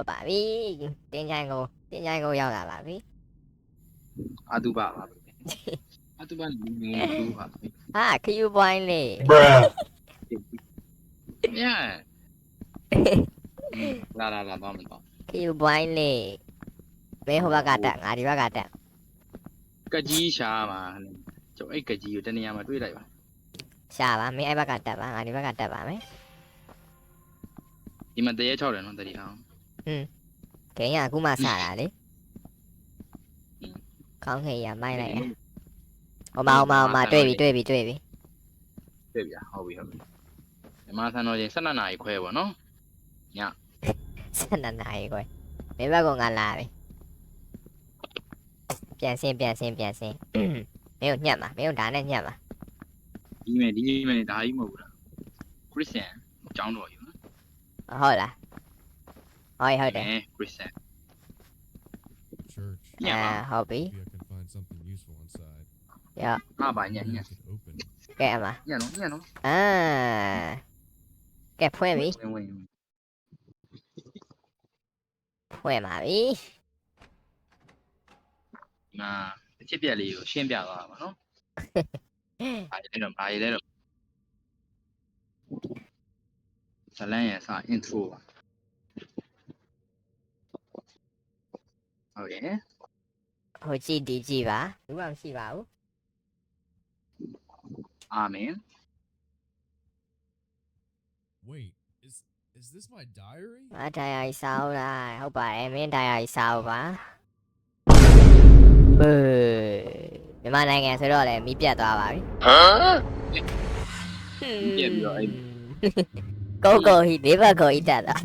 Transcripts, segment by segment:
ဟုတ်ပါပြီတင်းချိုင်းကိုတင်းချိုင်းကိုရောက်လာပါပြီအာတုပပါအာတုပလူငယ်တူပါဟာခယူပွိုင်းလေး Bruh. မြတ်လာလာလာတော့မတော့ခယူပွိုင်းလေးဘယ်ဟိုဘက်ကတက်ငါဒီဘက်ကတက်ကကြီးရှာမှာကျွန်တော်အဲ့ကကြီးကိုတနေရာမှာတွေ့လိုက်ပါရှာပါမင်းအဲ့ဘက်ကတက်ပါငါဒီဘက်ကတက်ပါမယ်ဒီမှာတရေ6တယ်နော်တတိအောင် ဂိမ်းကအခုမှစတာလေခေါင်းခေးရမိုက်လိုက်တယ်ဟိုမှာဟိုမှာဟိုမှာတွေ့ပြီတွေ့ပြီတွေ့ပြီတွေ့ပြီဟုတ်ပြီဟုတ်ပြီဒီမှာဆန်တော်ချင်း12နာရီခွဲပေါ့နော်12နာရီခွဲမင်းဘက်ကငါလာပြီပြန်စင်းပြန်စင်းပြန်စင်းမင်းကိုညှက်ပါမင်းကိုဒါနဲ့ညှက်ပါဒီမဲ့ဒီမဲ့ဒါကြီးမဟုတ်ဘူးလားခရစ်စတန်အကြောင်းတော်ယူနော်ဟုတ်လား ဟုတ်ဟုတ်တယ်ခရစ်စတန် Church. ညအာမှာဟုတ်ပြီ Maybe I can find something useful inside. ဟာပါည Maybe ည I could open it. ကဲအမညနော်ညနော်အာကဲဖွင့်ပြီဝင်ဝင်ဖွင့်ပါ ပြီဒီမှာအချစ်ပြက်လေးကိုရှင်းပြသွားပါနော်ဘာလဲတော့ဘာလဲတော့ဇလန်ရဲ့စာ intro ပါဟုတ်ရဲ့ဟိုကြည့်ဒီကြည့်ပါဘူးမှမရှိပါဘူးအာမင် Wait, is is this my diary? ငါတရားကြီးစားဦးလားဟုတ်ပါတယ်မင်းတရားကြီးစားဦးပါဘေးမြန်မာနိုင်ငံဆိုတော့လေမီးပြတ်သွားပါပြီပြက်ပြီးတော့အဲ့ ကိုကိုဟိလေးဘက်ကိုဟိတက်တာ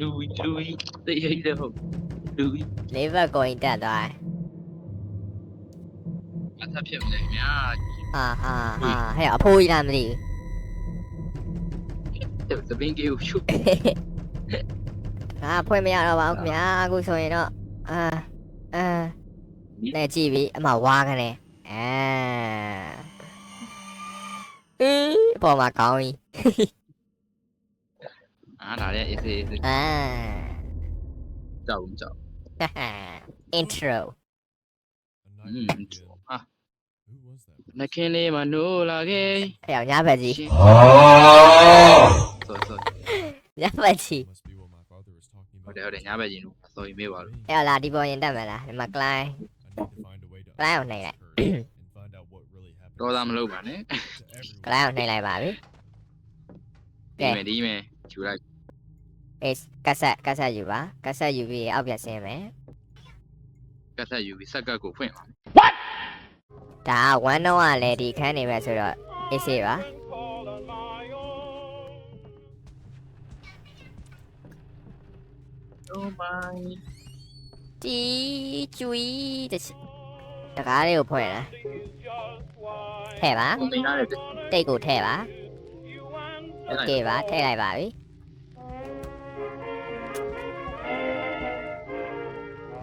လူလူတိတ်ရိတ်တဲ့ဟုတ်လူလေးဘက်ကိုဟိတက်သွားတယ်အသက်ဖြစ်မလဲခင်ဗျာဟာဟာဟာဟဲ့အဖိုးကြီးလားမသိဘူးသပင်းကြီးကိုရှုပ်ငါဖွင့်မရတော့ပါဘူးခင်ဗျာအခုဆိုရင်တော့အာအာနဲ့ကြည့်ပြီအမဝါကနေအာအေးအပေါ်မှာကောင်းပြီ အားဒါလည်း AC AC အာ ကြောက်ကြောက် intro A Mm, night intro. again. Ah. Who was that? နှခင်လေးမနိုးလာခဲ့ဟဲ့ညဘက်ကြီးရှင်းဆိုဆိုညဘက်ကြီး Must be what my father was talking ဟုတ် about. တယ်ဟုတ်တယ်ညဘက်ကြီးလို့အစောကြီးမေးပါလို့ဟဲ့လာဒီပေါ်ရင်တက်မလားဒီမှာ client I need to find a way to Clown unlock này this lại. curse and find out what really happened တော်သားမလုပ်ပါနဲ့ to everyone. client ကိုနှိပ်လိုက်ပါပြီဒီမယ်ဒီမယ် ယူလိုက် အေးကတ်ဆက်ကတ်ဆက်ယူပါကတ်ဆက်ယူပြီးအောက်ပြန်ဆင်းမယ် ကတ်ဆက်ယူပြီးစက်ကတ်ကိုဖွင့်ပါ ဒါက1တော့ကလည်းဒီခန်းနေပဲဆိုတော့အေးစေးပါ Oh my တီကျွီတချတကားလေးကိုဖွင့်လာထဲ့ပါ ကိုမိန်းသားရဲ့ တိတ်ကိုထဲ့ပါ အဲ့ โอเคပါထည့်လိုက်ပါပြီ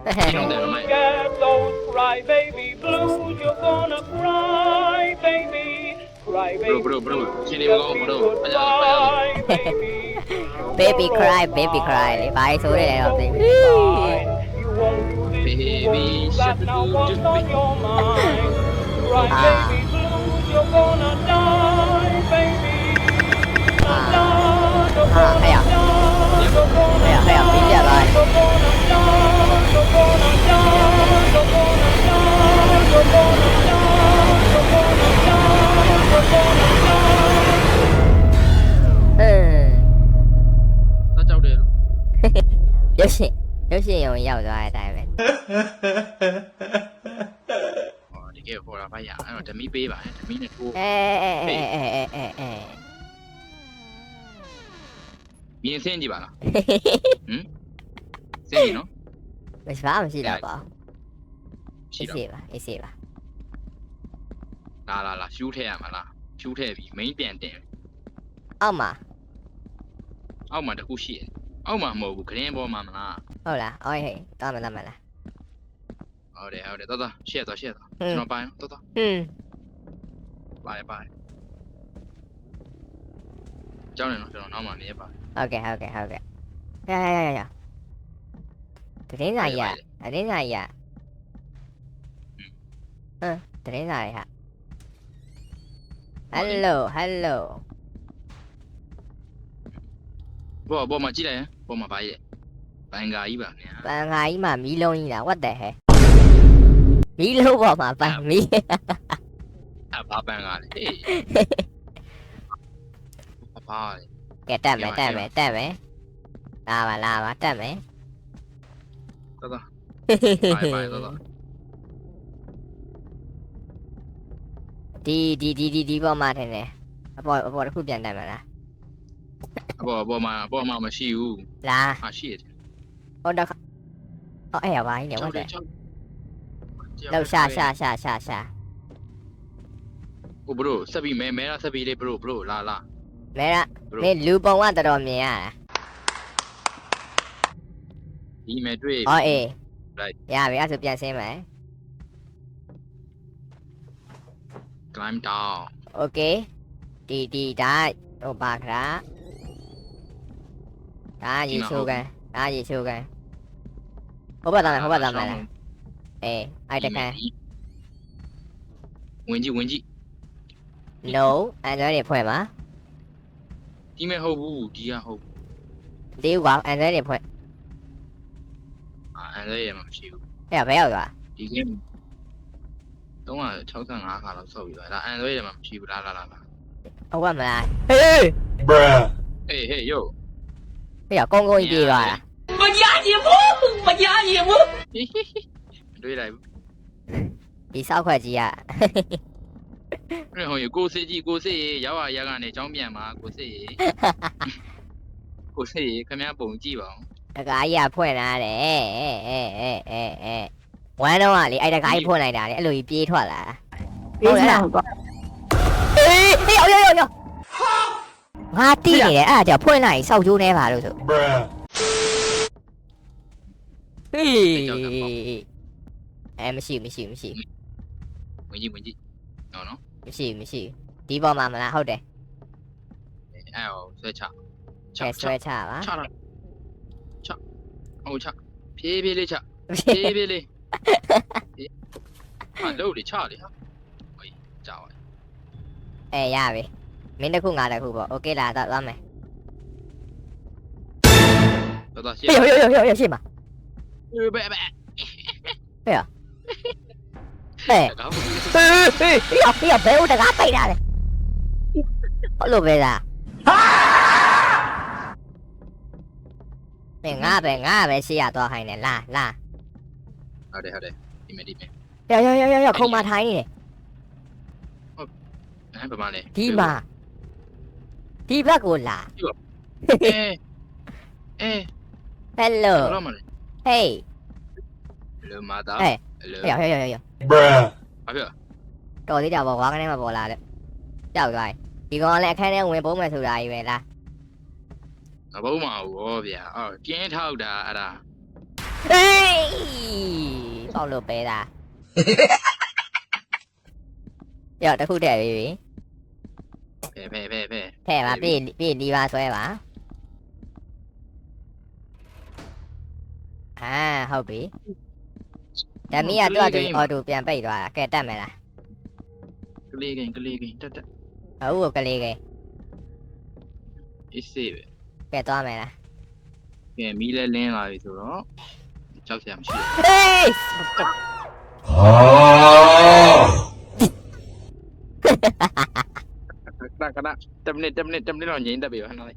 yeah, don't cry, baby blues. You're gonna cry, baby. Cry, baby. Bro, bro, bro. baby cry, baby cry. 바이 소리래 갑자기. Baby, shut the door. Cry, ah. baby blues. You're gonna die, baby. 아, 해야, 해야, 해야, 밀려, 나. ဟဲ့ပြီးပြသွား You're gonna die, you're gonna die, you're gonna die, you're gonna die, you're gonna die, you're gonna die. အင်းတကြောက်တယ်လို့ရုပ်ရှင်ရုပ်ရှင်ရုံရောက်သွားတဲ့အတို င်းပဲဟောတကယ်ခေါ်တာပါရအဲ့တော့ဓမီပေးပါဓမီနဲ့ထိုးအဲအဲအဲအဲအဲအဲအဲမြင်ဆင်းကြည့်ပါလားဆင်းကြည့်နော်မရှိပါမရှိတော့ပါရှိအေးတော့စေးပါအေးစေးပါလာလာလာရှူးထည့်ရမှာလားရှူးထည့်ပြီး main ပြန်တင်အောက်မှာအောက်မှာတခုရှိတယ်အောက်မှာမဟုတ်ဘူးခရင်ပေါ်မှာမလားဟုတ်လားအော်ဟေးတောင်းမလားမလားဟုတ်တယ်ဟုတ်တယ်တော်တော်ရှက်တော့ရှက်တော့ဟွန်းကျွန်တော်ပိုင်းတော်တော်ဟွန်းပါတယ်ပါတယ်ကြောင်းနေနော်ကျွန်တော်နောက်မှနေရပါတယ်ဟုတ်ကဲ့ဟုတ်ကဲ့ဟုတ်ကဲ့ရရရရ とりあえずや。とりあえずや。うん、とりあえずや。Hello, hello. Bo, bo mà chi đây? Bo mà bay đây. Bạn gái bà nè. Bạn gái mà Mỹ lô như là what the heck? Mỹ lô bo mà bay Mỹ. À bà bạn gái. Bà. Kẻ ta mẹ ta mẹ ta mẹ. Là bà là bà ta mẹ. ယ်တက်မယ်လာပါလာပါတက်မယ်တော်တော်ဘိုင်ဘိုင်တော်တော်ဒီဒီဒီဒီဒီပေါ်မှာထင်တယ်အပေါ်အပေါ်တစ်ခုပြန်တက်မှာလားဘောဘောမှာဘောမှာမရှိဘူးလာဟာရှိတယ်ဟိုတော့အော်အဲ့ရပါကြီးနေ what the ကြောက်လောက်ရှာရှာရှာရှာရှာဟိုဘရိုဆက်ပြီးမဲမဲလားဆက်ပြီးလေးဘရိုဘရိုလာလာမဲရဘရိုမင်းလူပုံကတော်တော်မြင်ရတာ ဒီမဲတွေ့ အော်အေး Right. ရပြီအဲ့ဒါဆိုပြန်ဆင်းမယ် climb down โอเคဒီဒီဒါဟိုပါခရာဒါရေချိုးကန်ဒါရေချိုးကန်ဟိုဘက်သားမယ်ဟိုဘက်သားမယ်လားအေးအဲ့တကန် ဝင်ကြည့်ဝင်ကြည့် no အန်ဒရယ်ဖွင့်ပါ ဒီမဲဟုတ်ဘူးဒီကဟုတ် ဒီကွာအန်ဒရယ်ဖွင့် အာအန် လည်းရမှာမရှိဘူး အဲ့ဒါဘယ်ရောက်သွား ဒီ game 365ခါလောက်ဆောက်ပြီးပါဒါအန်လည်းရမှာမရှိဘူးလားလားလား ဟုတ်ပါမလားဟေး Bruh. ဟေးဟေး yo ဟေးကုန်းကုန်းကြီးပြေးသွားတာ မရရင်ဘူးမရရင်ဘူး တွေ့လိုက်ဘူး ဒီစောက်ခွက်ကြီးက အဲ့ဟိုကိုစေးကြီးကိုစေးရေရောက်ရရကနေចောင်းပြန်มาကိုစေးရေကိုစေးရေခမရပုံကြည့်ပါဦး တကားကြီးကဖွင့်လာတယ်အဲအဲအဲအဲအဲဝမ်းတော့ကလေအဲ့တကားကြီးဖွင့်လိုက်တာလေအဲ့လိုကြီးပြေးထွက်လာတာဟုတ်လားအေးဟေးရောက်ရောက်ရောက်ငါတီးနေတယ်အဲ့ဒါကြောင့်ဖွင့်လိုက်စောက်ကျိုးနေပါလို့ဆို Bruh. ဟေးအဲမရှိမရှိမရှိဝင်ကြည့်ဝင်ကြည့်နော်နော်မရှိမရှိဒီပေါ်မှာမလားဟုတ်တယ်အဲ့ဟိုဆွဲချချဲဆွဲချပါချလာချ ဟုတ်ချဖြည်းဖြည်းလေးချဖြည်းဖြည်းလေးဟာလို့လေချလေဟာဟိုကြာပါ အဲရပြီမင်းတစ်ခုငါတစ်ခုပေါ့โอเคလားတော့သွားမယ် တော်တော်ရှ ဟေးရောက်ရောက်ရောက်ရောက်ရှိမှာ ေ့ဘယ်ဘယ် ဟဲ့ ကောင်း ဟေးဟေးဟေးရောက်ရောက်ဘဲဦးတကားပိတ်တာလေဟုတ်လို့ပဲလား မင်းငါပဲငါပဲရှေ့ရသွားခိုင်းတယ်လာလာဟုတ်တယ်ဟုတ်တယ်ဒီမဲ့ဒီမဲ့ရောက်ရောက်ရောက်ရောက်ခုံမထိုင်းနေတယ်အဲ့ဘာမှလဲဒီမှာဒီဘက်ကိုလာအဲအဲ hello ဘာလို့မလဲ hey လောမာတာဟဲ့လောရောက်ရောက်ရောက်ရောက် Bruh. ဘာဖြစ်တော်သေးကြပေါ့ဝါကနေမှာပေါ်လာတယ်ကြောက်သွားတယ်ဒီကောင်ကလည်းအခန်းထဲဝင်ပုံးမယ်ဆိုတာကြီးပဲလား ငါဘုံမအောင်ဟောဗျာအော်ကျင်းထောက်တာအဲ့ဒါဟေးပေါက်လို့ပဲတာရောက်တစ်ခုတည်းပြီပြီဖဲဖဲဖဲဖဲထဲပါပြည့်ပြည့်ဒီပါဆွဲပါအာဟုတ်ပြီဓမီကတွတ်တူအော်တိုပြန်ပိတ်သွားတာကဲတက်မယ်လားကလေးကင်ကလေးကင်တက်တက်ဟုတ်ကလေးကဲအေးစေးပဲ ကဲသွားမယ်လားကဲမီးလဲလင်းလာပြီဆိုတော့ကြောက်စရာမရှိဟေး Oh. ဘူးကကက10မိနစ်10မိနစ်10မိနစ်တော့ငြိမ်းတက်ပြီဟနော်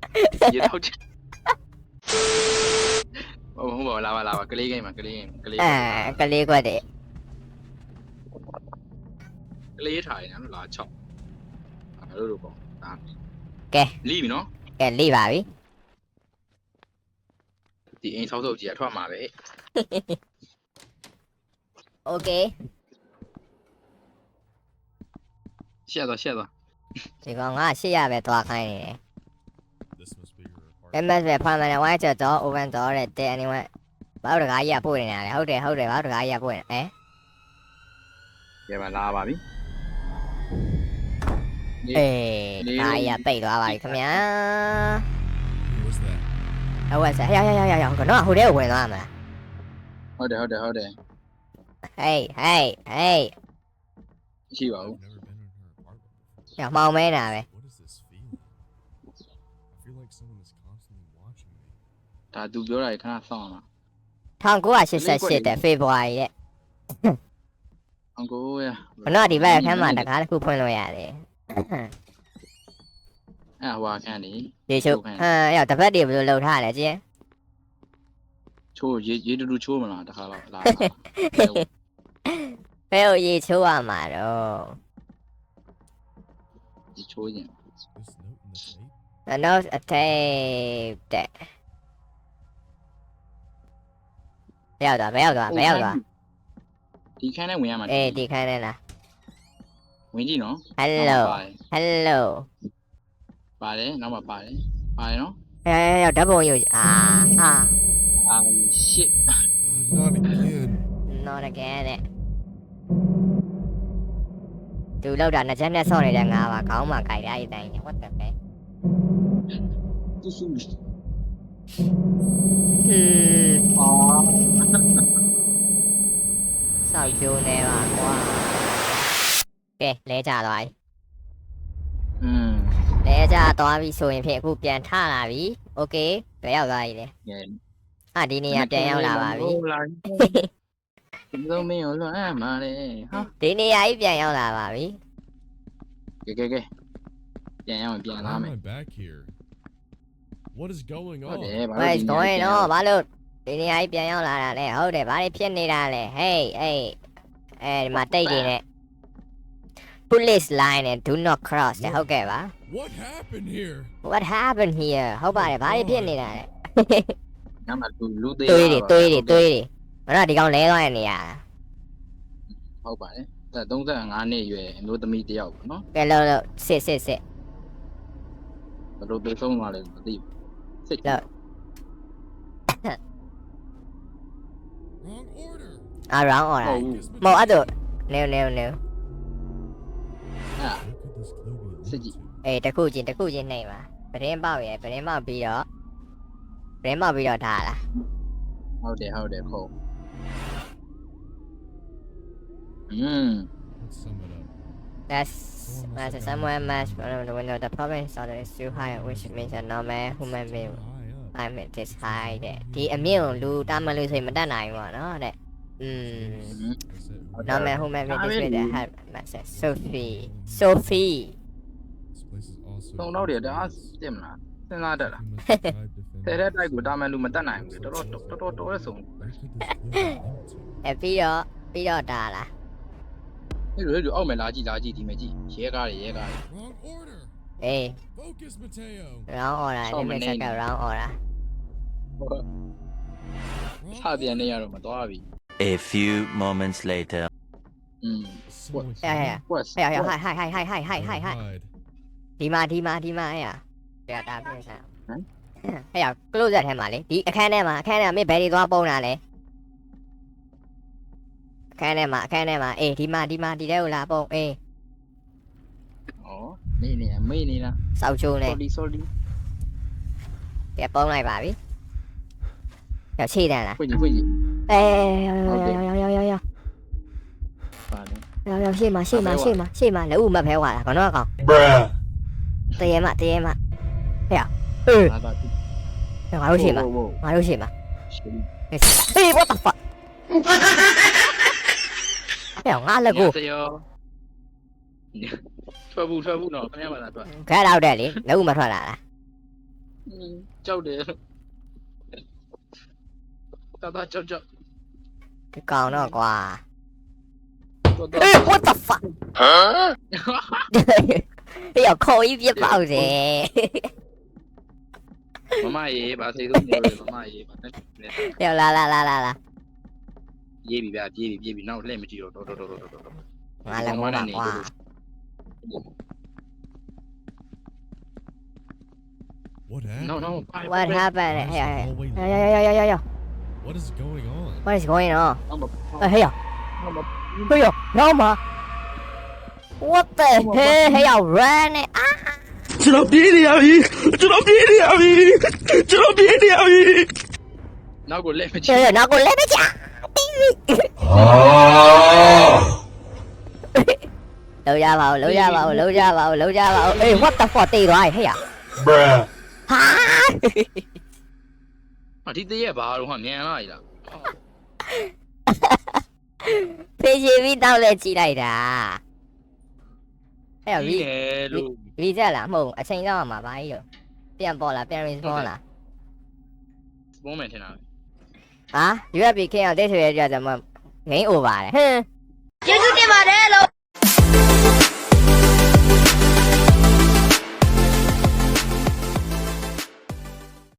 ရေထောက်ချဟုတ်ဟုတ်ပါလာပါလာပါကလေးကင်မှာကလေးကင်ကလေးအာကလေးကွက်တဲ့ကလေးထားရင်နော်လာ6အဲ့လိုလိုပေါ့ဒါကဲလီးပြီနော်ကဲလိပါပြီ ဒီအိမ်ဆောက်ဆုပ်ကြီးအထွက်မှာပဲ โอเค ရှက်တော့ရှက်တော့ ဒီကောင်ကရှေ့ရပဲသွားခိုင်းနေတယ် This must be your apartment. MS ပဲ permanent wire ချက်တော့ open door တဲ့တဲ့ anyone ဘာလို့တကားကြီးကပို့နေတာလဲဟုတ်တယ်ဟုတ်တယ်ဘာလို့တကားကြီးကပို့နေအဲ ကဲပါလာပါပြီ အေးတကားကြီးကပိတ်သွားပါပြီခင်ဗျာ Who was that? အဝက်ဆက်ဟေးဟေးဟေးဟေးကတော့ဟိုထဲကိုဝင်သွားမှာဟုတ်တယ်ဟုတ်တယ်ဟုတ်တယ်ဟေးဟေးဟေးရှိပါဘူး I've never been in her apartment before. ညမောင်မဲတာပဲ What is this feeling? I feel like someone is constantly watching me. ဒါသူပြောတာခဏစောင့်လာ1988တဲ့ဖေဖော်ဝါရီတဲ့အကိုရဘနောဒီဘက်အခန်းမှာတကားတစ်ခုဖွင့်လို့ရတယ် အဲ့ဟွာခန်းနေဒီချိုဟမ်ရောက်တပတ်တွေဘယ်လိုလုပ်ထားလဲကျင်းချိုးရေရေတူတူချိုးမလားတခါတော့လာဘယ်လိုရေချိုးရမှာတော့ဒီချိုးရင် This note in the tape? The nose a tape တဲ့ဘယ်ရောက်သွားဘယ်ရောက်သွားဘယ်ရောက်သွားဒီခန်းနဲ့ဝင်ရမှာအေးဒီခိုင်းနေလားဝင်ကြည့်နော် Hello Hello ပါတယ်နောက်မှပါတယ်ပါတယ်နော်အဲရောက်ဓာတ်ပုံယူအာအာ အာ shit Uh, not again. not again တဲ့သူလောက်တာနှစ်ချက်နဲ့ဆော့နေတဲ့ငါပါခေါင်းမှာကြိုက်ရတဲ့အတိုင်း what the fuck သူစုဟွန်းအာစောက်ကျိုးနေပါကွာကဲလဲကြသွားပြီอืม လဲကြသွားပြီဆိုရင်ဖြင့်အခုပြန်ထလာပြီโอเคဘယ်ရောက်သွားပြီလဲ ငယ် အာဒီနေရာပြန်ရောက်လာပါပြီ ဒီလိုမင်းရောလွမ်းအပ်မှာလေဟာ ဒီနေရာကြီးပြန်ရောက်လာပါပြီ ကဲကဲကဲပြန်ရအောင်ပြန် Why လာ am မယ် I back here? What is going ဟုတ် on? တယ်ဘာ What is going on ဘာလို့ဒီနေရာကြီးပြန်ရောက်လာတာလဲဟုတ်တယ်ဘာတွေဖြစ်နေတာလဲ Hey hey အဲဒီမှာတိတ်တွေနဲ့ Police line and do not cross này, ok va? What happened here? What happened here? Không phải bả đi biết này này. Tôi đi, tôi đi, tôi đi. Mà nó đi con lẽ thôi này à. Không phải. Tại 35နှစ်အရွယ်အမျိုးသမီးတယောက်ပေါ့နော်။ကဲလို့လို့စစ်စစ်စစ်ဘယ်လိုပြေဆုံးသွားလဲမသိဘူး။စစ်ကြ။ Wrong order. Ah, wrong order. Mau aduh. Neo neo neo. Sige. to? အေးတစ်ခုချင်းတစ်ခုချင်းနှိမ့်ပါပရင်ပေါက်ရယ်ပရင်ပေါက်ပြီးတော့ပရင်ပေါက်ပြီးတော့ထားလာ ဟုတ်တယ်ဟုတ်တယ်ခုံอืม Let's sum it up. That's as a someone must from the window the problem is that it's too high which means a normal human being High up. I mean this high တဲ့ဒီအမြင့်ကိုလူတားမလို့ဆိုရင်မတတ်နိုင်ဘူးပေါ့နော်တဲ့ อืม I said, normal human being this with the Already. head master Sophie Sophie this place is also. သုံးတော့တယ်ဒါစစ်မလားစဉ်းစားတတ်တာ You must have tried defending တဲ့တဲ့တိုက်ကိုတာမန်လူမတတ်နိုင်ဘူးတော်တော်တော်တော်တော်ရဆုံး Where could this clue be linked to? အဲပြီးတော့ပြီးတော့တာလာအဲ့လိုအဲ့လိုအောက်မယ်လာကြည့်လာကြည့်ဒီမှာကြည့်ရဲကားတွေရဲကားတွေ Wrong order. အေး Focus, Mateo. round order ဒီမဲ့ချက်က round order စပြန်နေရတော့မသွားပြီ A few moments later. อืม Someone Yeah, here? yeah. West ဟဲ့ဟဲ့ဟိုင်ဟိုင်ဟိုင်ဟိုင်ဟိုင်ဟိုင်ဟိုင်ဟိုင် Hide. ဒီမှာဒီမှာဒီမှာအဲ့ရပြတာပြင်ဆင်ဟမ်ဟဲ့ရ close ထဲမှာလေဒီအခန်းထဲမှာအခန်းထဲမှာမင်းဘယ်တွေသွားပုံးတာလဲအခန်းထဲမှာအခန်းထဲမှာအေးဒီမှာဒီမှာဒီထဲကိုလာပုံးအေးဩနေနေမေးနေလားစောက်ချိုးနေ sorry sorry ပြပုံးလိုက်ပါပြီရောက်ချိတယ်လားဖွင့်ကြည့်ဖွင့်ကြည့် 哎呀呀呀呀呀呀呀！要要谢嘛谢嘛谢嘛谢嘛，来五嘛陪我了，搞那搞。对呀嘛对呀嘛，哎呀，嗯，那还有谢嘛，还有谢嘛，哎，哎，我打发。哎呀，俺那个。ထွက်ဘူးထွက်ဘူးတော့ခင်ဗျာပါလားထွက်ခဲတော့တယ်လေလက်ဦးမထွက်လာလားကြောက်တယ်တော်တော်ကြောက်ကြောက် cái con nó quà à? Ê, what the fuck? Bây giờ cô giúp giúp bảo rè mama ye bà thấy đúng rồi mama ye bà đều dạ, là là là là là. Ye bị bà ye bị ye bị nào lên mà chịu rồi rồi rồi rồi rồi mà là ngon mà quá What happened? No, no. What happened? Hey, hey, hey, hey, hey, hey, hey, hey. What is going on? What is going on? Hey, hey, hey, Roma. What the hell? Hey, à, Rene. Ah. đi sono piedi, đi! Ci sono piedi, amici! Ci sono piedi, amici! Nago Lemici! Eh, Nago Lemici! Lưu ra vào, lưu ra vào, lưu ra vào, lưu ra vào. Ê, what the fuck, tì rồi, hay à? Bruh. Hả? ဟာဒီတည့်ရဲ့ဘာတော့ဟာမြန်လာ E လားဖေးချီပြီးတောက်လဲကြည့်လိုက်တာအဲ့ဒီရီရဲ့လို့ရီချက်လားမဟုတ်အချိန်တော့မှာဘာကြီးရောပြန်ပေါ်လာပြန် respawn လားစပွန်မယ်ထင်တာဟာ UFP ခင်းအောင်တိတ်ထွေရကြတယ်မ game over တယ်ဟမ် ကျေးဇူးတင်ပါတယ်လို့